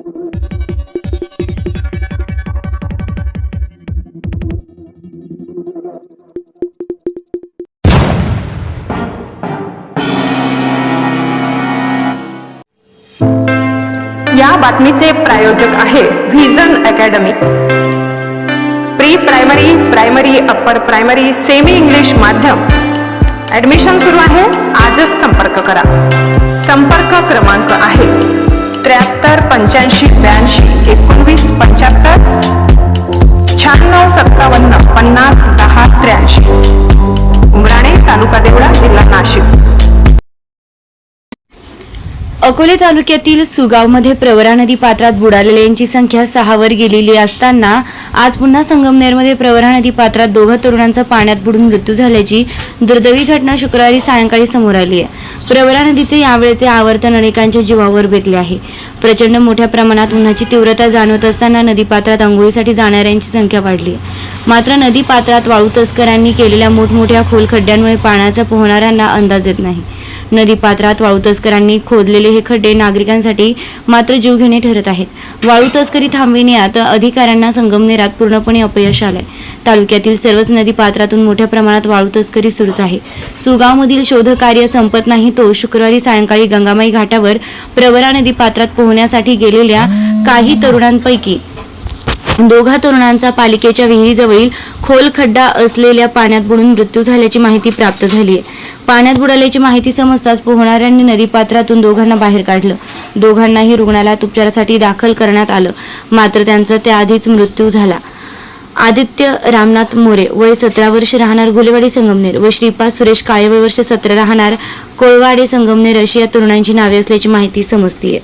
या बातमीचे प्रायोजक आहे vision academy pre primary primary upper primary semi English माध्यम. ऍडमिशन सुरू आहे. आजच संपर्क करा. त्र्याहत्तर पंच्याऐंशी ब्याऐंशी एकोणवीस पंच्याहत्तर शहाण्णव सत्तावन्न पन्नास दहा त्र्याऐंशी. उमराणे तालुका देवळा जिल्हा नाशिक. अकोले तालुक्यातील सुगावमध्ये प्रवरा नदी पात्रात बुडालेल्यांची संख्या सहावर गेलेली असताना आज पुन्हा संगमनेरमध्ये प्रवरा नदी पात्रात दोघा तरुणांचा पाण्यात बुडून मृत्यू झाल्याची दुर्दैवी घटना शुक्रवारी सायंकाळी समोर आली आहे. प्रवरा नदीचे यावेळेचे आवर्तन अनेकांच्या जीवावर बेतले आहे. प्रचंड मोठ्या प्रमाणात उन्हाची तीव्रता जाणवत असताना नदीपात्रात आंघोळीसाठी जाणाऱ्यांची संख्या वाढली. आहे मात्र नदी पात्रात वाळू तस्करांनी केलेल्या मोठमोठ्या खोल खड्ड्यांमुळे पाण्याचा पोहणाऱ्यांना अंदाज येत नाही. नदीपात्रात वाळू तस्करांनी खोदलेले हे खड्डे नागरिकांसाठी मात्र जीवघेणे ठरत आहेत. वाळू तस्करी थांबविण्यात अधिकाऱ्यांना संगमनेरात पूर्णपणे अपयश आलंय. तालुक्यातील सर्वच नदी पात्रातून मोठ्या प्रमाणात वाळू तस्करी सुरूच आहे. सुगावमधील शोधकार्य संपत नाही तो शुक्रवारी सायंकाळी गंगामाई घाटावर प्रवरा नदी पात्रात पोहण्यासाठी गेलेल्या काही तरुणांपैकी दोघा तरुणांचा पालिकेच्या विहिरीजवळील खोल खड्डा असलेल्या पाण्यात बुडून मृत्यू झाल्याची माहिती प्राप्त झाली आहे. पाण्यात बुडाल्याची माहिती समजताच पोहणाऱ्यांनी नदीपात्रातून दोघांना बाहेर काढलं. दोघांनाही रुग्णालयात उपचारासाठी दाखल करण्यात आलं. मात्र त्यांचा त्याआधीच मृत्यू झाला. आदित्य रामनाथ मोरे वय सतरा वर्ष राहणार गुलेवाडी संगमनेर व श्रीपाद सुरेश काळे वय वर्ष सतरा राहणार कोळवाडे संगमनेर अशी या तरुणांची नावे असल्याची माहिती समजतीये.